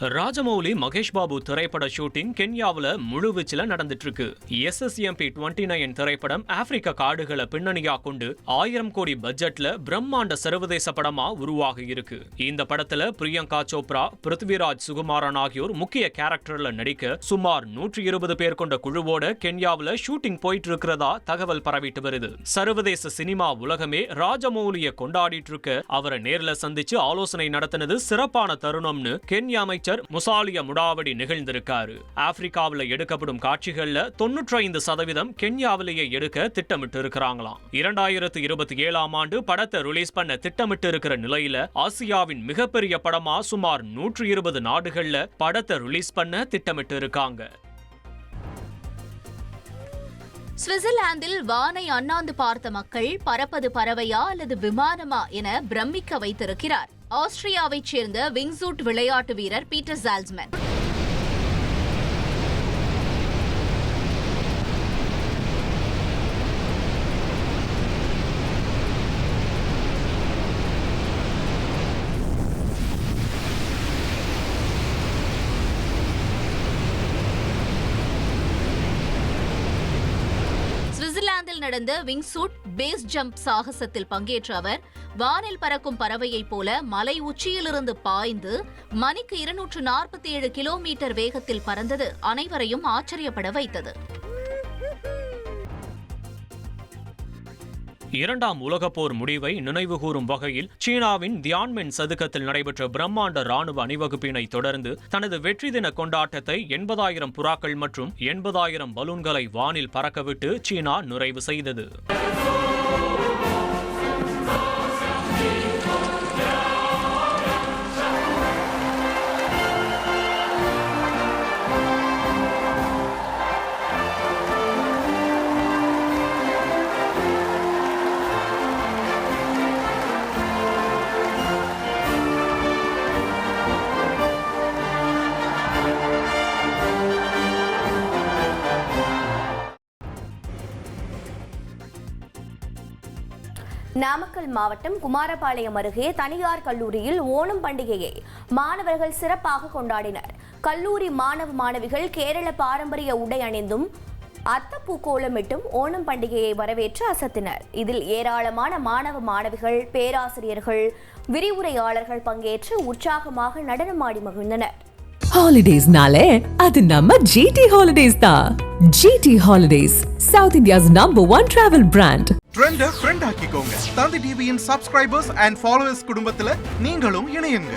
Rajamouli Mahesh Babu திரைப்பட shooting கென்யாவுல முழுவீச்சில் நடந்துட்டு இருக்கு S S MB twenty nine திரைப்படம் ஆப்பிரிக்க காடுகளை பின்னணியா கொண்டு ஆயிரம் கோடி பட்ஜெட்ல பிரம்மாண்ட சர்வதேச படமா உருவாகி இருக்கு. இந்த படத்துல பிரியங்கா சோப்ரா பிருத்விராஜ் சுகுமாரன் ஆகியோர் முக்கிய கேரக்டர்ல நடிக்க சுமார் நூற்றி இருபது பேர் கொண்ட குழுவோட கென்யாவில் ஷூட்டிங் போயிட்டு இருக்கிறதா தகவல் பரவிட்டு வருது. சர்வதேச சினிமா உலகமே ராஜமௌலியை கொண்டாடிட்டு இருக்க அவரை நேர்ல சந்திச்சு ஆலோசனை நடத்தினது சிறப்பான தருணம்னு கென்யா அமைச்சர் முசாலியா முடாவடி நிகழ்ந்திருக்காரு. ஆப்பிரிக்காவில் எடுக்கப்படும் காட்சிகள்ல தொன்னூற்றி ஐந்து சதவீதம் கென்யாவிலேயே எடுக்க திட்டமிட்டு இருக்கிறாங்களாம் இரண்டாயிரத்து இருபத்தி ஏழாம் ஆண்டு படத்தை ரிலீஸ் பண்ண திட்டமிட்டு இருக்கிற நிலையில ஆசியாவின் மிகப்பெரிய படமா சுமார் நூற்றி இருபது நாடுகள்ல படத்தை ரிலீஸ் பண்ண திட்டமிட்டு இருக்காங்க சுவிட்சர்லாந்தில் வானை அண்ணாந்து பார்த்த மக்கள் பறப்பது பறவையா அல்லது விமானமா என பிரமிக்க வைத்திருக்கிறார். ஆஸ்திரியாவைச் சேர்ந்த விங்சூட் விளையாட்டு வீரர் பீட்டர் சால்ஸ்மன். சுவிட்சர்லாந்தில் நடந்த விங்சூட் பேஸ் ஜம்ப் சாகசத்தில் பங்கேற்ற அவர் வானில் பறக்கும் பறவையைப் போல மலை உச்சியிலிருந்து பாய்ந்து மணிக்கு இருநூற்று நாற்பத்தி ஏழு கிலோமீட்டர் வேகத்தில் பறந்தது அனைவரையும் ஆச்சரியப்பட வைத்தது. இரண்டாம் உலகப் போர் முடிவை நினைவுகூரும் வகையில் சீனாவின் தியான்மென் சதுக்கத்தில் நடைபெற்ற பிரம்மாண்ட ராணுவ அணிவகுப்பினை தொடர்ந்து தனது வெற்றி தின கொண்டாட்டத்தை எண்பதாயிரம் புறாக்கள் மற்றும் எண்பதாயிரம் பலூன்களை வானில் பறக்கவிட்டு சீனா நிறைவு செய்தது. நாமக்கல் மாவட்டம் குமாரபாளையம் அருகே தனியார் கல்லூரியில் ஓணம் பண்டிகையை மாணவர்கள் சிறப்பாக கொண்டாடினர். கல்லூரி மாணவ மாணவிகள் கேரள பாரம்பரிய உடை அணிந்தும் அத்தப்பூ கோலமிட்டும் ஓணம் பண்டிகையை வரவேற்று அசத்தினர். இதில் ஏராளமான மாணவ மாணவிகள் பேராசிரியர்கள் விரிவுரையாளர்கள் பங்கேற்று உற்சாகமாக நடனமாடி மகிழ்ந்தனர். ஹாலிடேஸ்னாலே அது நம்ம ஜிடி ஹாலிடேஸ் தான் GT holidays south India's number one travel brand trend friend ஆக்கிக்கோங்க. Thanthi டிவியின் சப்ஸ்கிரைபர்ஸ் அண்ட் ஃபாலோவர்ஸ் குடும்பத்துல நீங்களும் இணையுங்க.